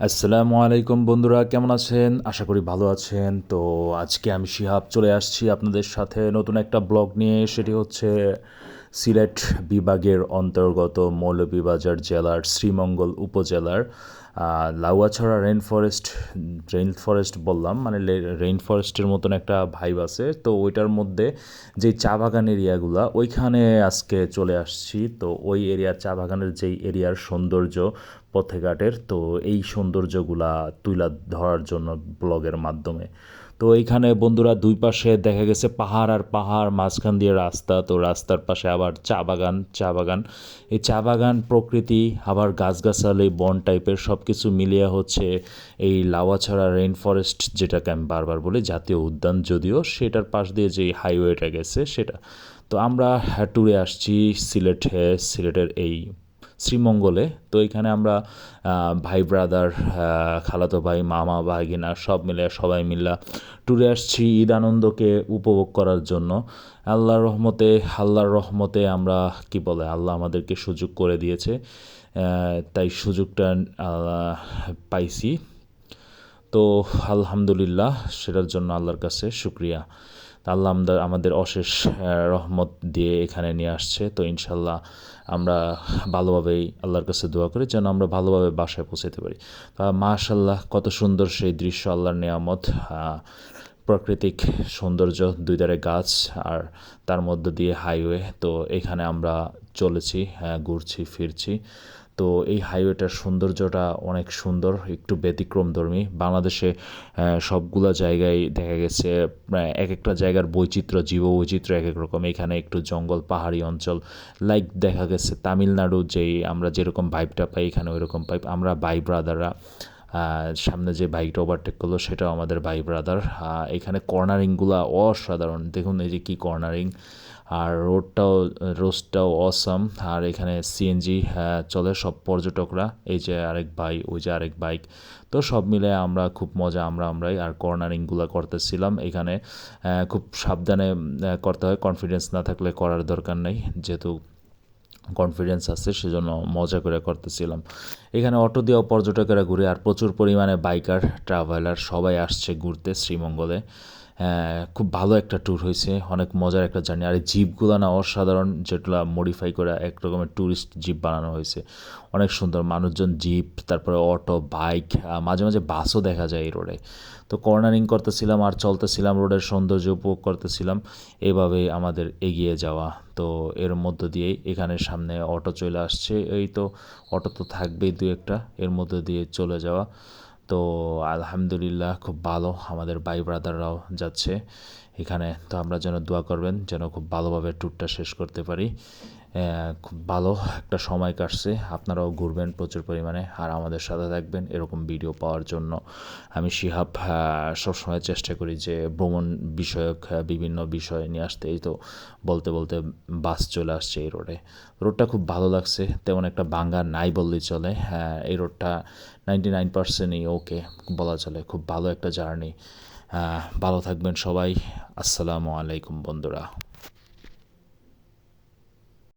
আসসালামু আলাইকুম বন্ধুরা, কেমন আছেন? আশা করি ভালো আছেন। তো আজকে আমি শিহাব চলে আসছি আপনাদের সাথে নতুন একটা ব্লগ নিয়ে, সেটি হচ্ছে সিলেট বিভাগের অন্তর্গত মৌলভীবাজার জেলার শ্রীমঙ্গল উপজেলার Lawachara rain forest rain forest বললাম মানে রেইন ফরেস্টের মতন একটা ভাইব আছে। তো ওইটার মধ্যে যে চা বাগান এরিয়াগুলা, ওইখানে আজকে চলে আসছি। তো ওই এরিয়ার চা বাগানের যেই এরিয়ার সৌন্দর্য পথেঘাটের, তো এই সৌন্দর্যগুলা তুলা ধরার জন্য ব্লগের মাধ্যমে। তো এইখানে বন্ধুরা দুই পাশে দেখা গেছে পাহাড় আর পাহাড় মাঝখান দিয়ে রাস্তা। তো রাস্তার পাশে আবার চা বাগান চা বাগান। এই চা বাগান প্রকৃতি, আবার গাছগাছালি, বন টাইপের সব কিছু মিলিয়ে হচ্ছে এই লাওয়াছড়া রেইন ফরেস্ট যেটাকে আমি বারবার বলি, জাতীয় উদ্যান যদিও সেটার পাশ দিয়ে যে হাইওয়েটা গেছে সেটা। তো আমরা ট্যুরে আসছি সিলেটে, সিলেটের এই শ্রীমঙ্গলে। তো এখানে আমরা ভাই ব্রাদার খালাতো ভাই, মামা, ভাগিনা সব মিলে, সবাই মিলে ট্যুরে আসছি ঈদ আনন্দকে উপভোগ করার জন্য। আল্লাহর রহমতে আল্লাহর রহমতে আমরা, কি বলে, আল্লাহ আমাদেরকে সুযোগ করে দিয়েছে। তাই সুযোগটা পাইছি। তো আলহামদুলিল্লাহ, সেটার জন্য আল্লাহর কাছে শুক্রিয়া। তা আল্লাহ আমাদের আমাদের অশেষ রহমত দিয়ে এখানে নিয়ে আসছে। তো ইনশাল্লাহ আমরা ভালোভাবেই আল্লাহর কাছে দোয়া করি যেন আমরা ভালোভাবে বাসায় পৌঁছাতে পারি। মাশাল্লাহ কত সুন্দর সেই দৃশ্য আল্লাহর নিয়ামত। প্রাকৃতিক সৌন্দর্য দুই ধারে গাছ আর তার মধ্য দিয়ে হাইওয়ে তো এখানে আমরা চলেছি হ্যাঁ, ঘুরছি ফিরছি। তো এই হাইওয়েটার সৌন্দর্যটা অনেক সুন্দর, একটু ব্যতিক্রমধর্মী বাংলাদেশে সবগুলা জায়গায় দেখা গেছে এক একটা জায়গার বৈচিত্র্য জীব বৈচিত্র্য এক এক রকম। এখানে একটু জঙ্গল, পাহাড়ি অঞ্চল লাইক দেখা গেছে তামিলনাড়ু, যেই আমরা যেরকম ভাইবটা পাই, এখানে ওইরকম পাই আমরা ভাই ব্রাদাররা সামনে যে বাইকটা ওভারটেক করল, সেটাও আমাদের ভাই ব্রাদার এখানে কর্নারিংগুলো অসাধারণ। দেখুন এই যে কী কর্নারিং আর রোডটাও রোডটাও অসাম আর এখানে সিএনজি চলে সব পর্যটকরা। এই যে আরেক ভাই ওই যে আরেক বাইক তো সব মিলে আমরা খুব মজা আমরা আমরাই আর কর্নারিংগুলো করতেছিলাম এখানে। খুব সাবধানে করতে হয়। কনফিডেন্স না থাকলে করার দরকার নেই। যেহেতু কনফিডেন্স আছে সেজন্য মজা করে করতেছিলাম। এখানে অটো দিয়েও পর্যটকেরা ঘুরে আর প্রচুর পরিমাণে বাইকার ট্রাভেলার সবাই আসছে ঘুরতে শ্রীমঙ্গলে। হ্যাঁ, খুব ভালো একটা ট্যুর হয়েছে, অনেক মজার একটা জার্নি আর এই জিপগুলো না অসাধারণ, যেগুলো মডিফাই করে এক রকমের ট্যুরিস্ট জিপ বানানো হয়েছে। অনেক সুন্দর মানুষজন জিপ তারপরে অটো বাইক মাঝে মাঝে বাসও দেখা যায় এই রোডে তো কর্নারিং করতেছিলাম আর চলতেছিলাম রোডের সৌন্দর্য উপভোগ করতেছিলাম। এভাবেই আমাদের এগিয়ে যাওয়া। তো এর মধ্য দিয়েই এখানে সামনে অটো চলে আসছে। এই তো অটো তো থাকবেই দু একটা। এর মধ্য দিয়ে চলে যাওয়া। তো আলহামদুলিল্লাহ খুব ভালো। আমাদের ভাই ব্রাদাররাও যাচ্ছে। এখানে তো আমরা যেন দোয়া করবেন যেন খুব ভালোভাবে ট্যুরটা শেষ করতে পারি। খুব ভালো একটা সময় কাটছে। আপনারাও ঘুরবেন প্রচুর পরিমাণে। আর আমাদের সাথে থাকবেন এরকম ভিডিও পাওয়ার জন্য। আমি আহ, সবসময় চেষ্টা করি যে ভ্রমণ বিষয়ক বিভিন্ন বিষয় নিয়ে আসতে এই তো বলতে বলতে বাস চলে আসছে এই রোডে রোডটা খুব ভালো লাগছে। তেমন একটা বাঙ্গা নাই বললেই চলে। হ্যাঁ এই রোডটা নাইনটি নাইন পার্সেন্টই ওকে বলা চলে। খুব ভালো একটা জার্নি ভালো থাকবেন সবাই। আসসালামু আলাইকুম বন্ধুরা।